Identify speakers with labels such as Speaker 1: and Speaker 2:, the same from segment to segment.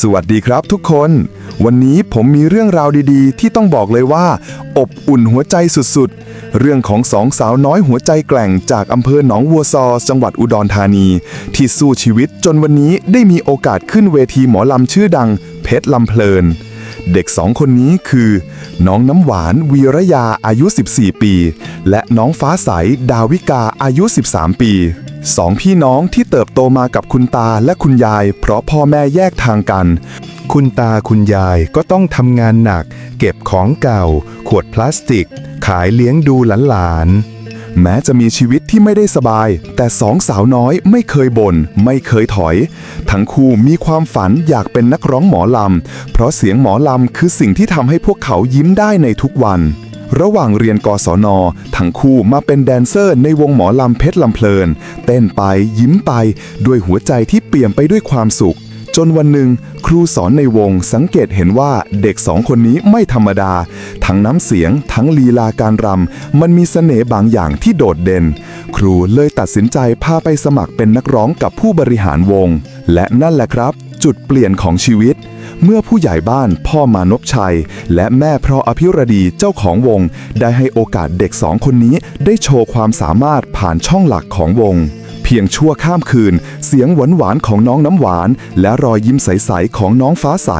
Speaker 1: สวัสดีครับทุกคน วันนี้ผมมีเรื่องราวดีๆ ที่ต้องบอกเลยว่า อบอุ่นหัวใจสุดๆ เรื่องของสองสาวน้อยหัวใจแกล่งจากอำเภอหนองวัวซอ จังหวัดอุดรธานี ที่สู้ชีวิตจนวันนี้ได้มีโอกาสขึ้นเวทีหมอลำชื่อดัง เพชรลำเพลิน เด็กสองคนนี้คือ น้องน้ำหวานวีรยาอายุ 14 ปี และน้องฟ้าใสดาวิกาอายุ 13 ปีสองพี่น้องที่เติบโตมากับคุณตาและคุณยาย เพราะพ่อแม่แยกทางกัน
Speaker 2: คุณตาคุณยายก็ต้องทำงานหนัก เก็บของเก่า ขวดพลาสติก ขายเลี้ยงดูหลาน
Speaker 1: แม้จะมีชีวิตที่ไม่ได้สบาย แต่สองสาวน้อยไม่เคยบน่นไม่เคยถอย ทั้งคู่มีความฝันอยากเป็นนักร้องหมอลำ เพราะเสียงหมอลำคือสิ่งที่ทำให้พวกเขายิ้มได้ในทุกวัน ระหว่างเรียนกศน ทั้งคู่มาเป็นแดนเซอร์ในวงหมอลำเพชรลำเพลิน เต้นไปยิ้มไปด้วยหัวใจที่เปี่ยมไปด้วยความสุข จนวันหนึ่งครูสอนในวงสังเกตเห็นว่าเด็กสองคนนี้ไม่ธรรมดา ทั้งน้ำเสียง ทั้งลีลาการรำมันมีเสน่ห์บางอย่างที่โดดเด่น ครูเลยตัดสินใจพาไปสมัครเป็นนักร้องกับผู้บริหารวง และนั่นแหละครับ จุดเปลี่ยนของชีวิต เมื่อผู้ใหญ่บ้านพ่อมานพชัย และแม่พราะอภิรดีเจ้าของวง ได้ให้โอกาสเด็กสองคนนี้ได้โชว์ความสามารถผ่านช่องหลักของวง เพียงชั่วข้ามคืน เสียงหวานหวานของน้องน้ำหวาน และรอยยิ้มใส ๆ ของน้องฟ้าใส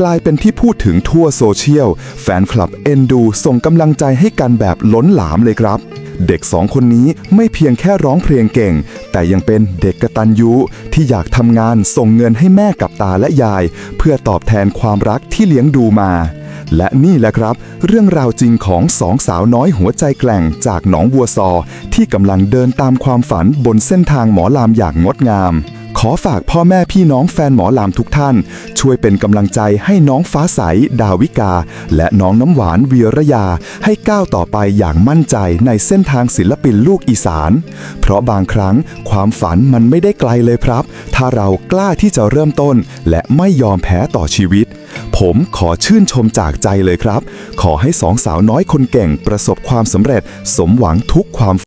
Speaker 1: กลายเป็นที่พูดถึงทั่วโซเชียล แฟนคลับเอ็นดูส่งกำลังใจให้กันแบบล้นหลามเลยครับ เด็กสองคนนี้ไม่เพียงแค่ร้องเพลงเก่ง แต่ยังเป็นเด็กกระตัญญูที่อยากทำงานส่งเงินให้แม่กับตาและยาย เพื่อตอบแทนความรักที่เลี้ยงดูมา และนี่แหละครับ เรื่องราวจริงของสองสาวน้อยหัวใจแกร่งจากหนองวัวซอ ที่กำลังเดินตามความฝันบนเส้นทางหมอลามอย่างงดงาม ขอฝากพ่อแม่พี่น้องแฟนหมอลามทุกท่าน ช่วยเป็นกำลังใจให้น้องฟ้าใส ดาวิกา และน้องน้ำหวานวีระยา ให้ก้าวต่อไปอย่างมั่นใจในเส้นทางศิลปินลูกอีสาน เพราะบางครั้งความฝันมันไม่ได้ไกลเลยครับ ถ้าเรากล้าที่จะเริ่มต้น และไม่ยอมแพ้ต่อชีวิต ผมขอชื่นชมจากใจเลยครับ ขอให้สองสาวน้อยคนเก่งประสบความสำเร็จ สมหวังทุกความ